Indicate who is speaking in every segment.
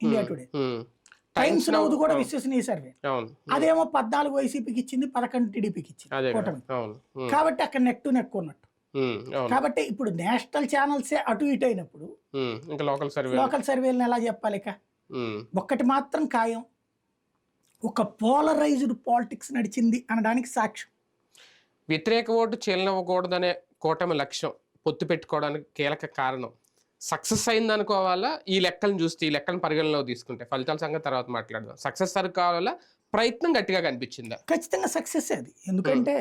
Speaker 1: India today times నవ్వుదు కూడా విశ్వసనీయ survey
Speaker 2: అవును.
Speaker 1: అదేమో పద్నాలుగు వైసీపీకి ఇచ్చింది పదకొండు టీడీపీకి ఇచ్చింది కూటమి.
Speaker 2: ఉమ్,
Speaker 1: కాబట్టి అక్కడ నెక్ టు నెక్ ఉన్నట్టు
Speaker 2: అవును.
Speaker 1: కాబట్టి ఇప్పుడు నేషనల్ ఛానల్సే అటు ఇటు అయినప్పుడు
Speaker 2: లోకల్ సర్వే
Speaker 1: లోకల్ సర్వేలను ఎలా చెప్పాలి ఇక? ఒక్కటి మాత్రం ఖాయం. ఒక పోలరైజ్డ్ పాలిటిక్స్ నడిచింది అనడానికి సాక్ష్యం.
Speaker 2: వ్యతిరేక ఓటు చీలనివ్వకూడదనే కూటమి లక్ష్యం పొత్తు పెట్టుకోవడానికి కీలక కారణం. సక్సెస్ అయింది అనుకోవాలా ఈ లెక్కలను చూస్తే ఈ లెక్కలను పరిగణలోకి తీసుకుంటే ఫలితాల సంగతి తర్వాత మాట్లాడదాం. సక్సెస్ కావాలా ప్రయత్నం గట్టిగా కనిపించిందా?
Speaker 1: ఖచ్చితంగా సక్సెస్ అది. ఎందుకంటే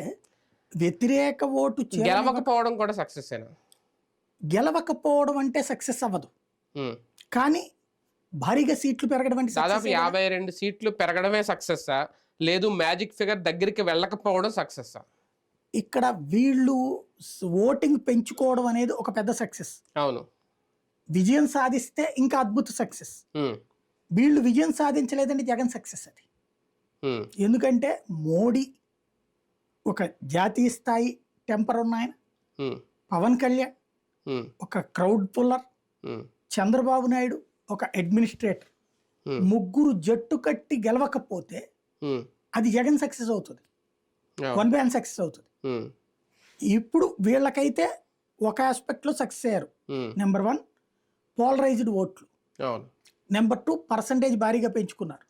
Speaker 1: వ్యతిరేక ఓటు
Speaker 2: గెలవకపోవడం కూడా సక్సెస్ అయినా
Speaker 1: గెలవకపోవడం అంటే సక్సెస్ అవ్వదు. కానీ భారీగా సీట్లు పెరగడం అంటే
Speaker 2: దాదాపు? యాభై రెండు సీట్లు పెరగడమే సక్సెస్సా? లేదు మ్యాజిక్ ఫిగర్ దగ్గరికి వెళ్ళకపోవడం సక్సెస్సా?
Speaker 1: ఇక్కడ వీళ్ళు ఓటింగ్ పెంచుకోవడం అనేది ఒక పెద్ద సక్సెస్.
Speaker 2: అవును.
Speaker 1: విజయం సాధిస్తే ఇంకా అద్భుత సక్సెస్ వీళ్ళు విజయం సాధించలేదంటే జగన్ సక్సెస్ అది. ఎందుకంటే మోడీ ఒక జాతీయ స్థాయి టెంపర్ ఉన్న ఆయన.
Speaker 2: ఉమ్,
Speaker 1: పవన్ కళ్యాణ్ ఒక క్రౌడ్ పుల్లర్ చంద్రబాబు నాయుడు ఒక అడ్మినిస్ట్రేటర్. ముగ్గురు జట్టు కట్టి గెలవకపోతే అది జగన్ సక్సెస్ అవుతుంది. వన్ మ్యాన్ సక్సెస్ అవుతుంది. ఇప్పుడు వీళ్ళకైతే ఒక ఆస్పెక్ట్లో సక్సెస్ అయ్యారు. నెంబర్ వన్ పోలరైజ్డ్ ఓట్లు. నెంబర్ టూ పర్సంటేజ్ భారీగా పెంచుకున్నారు.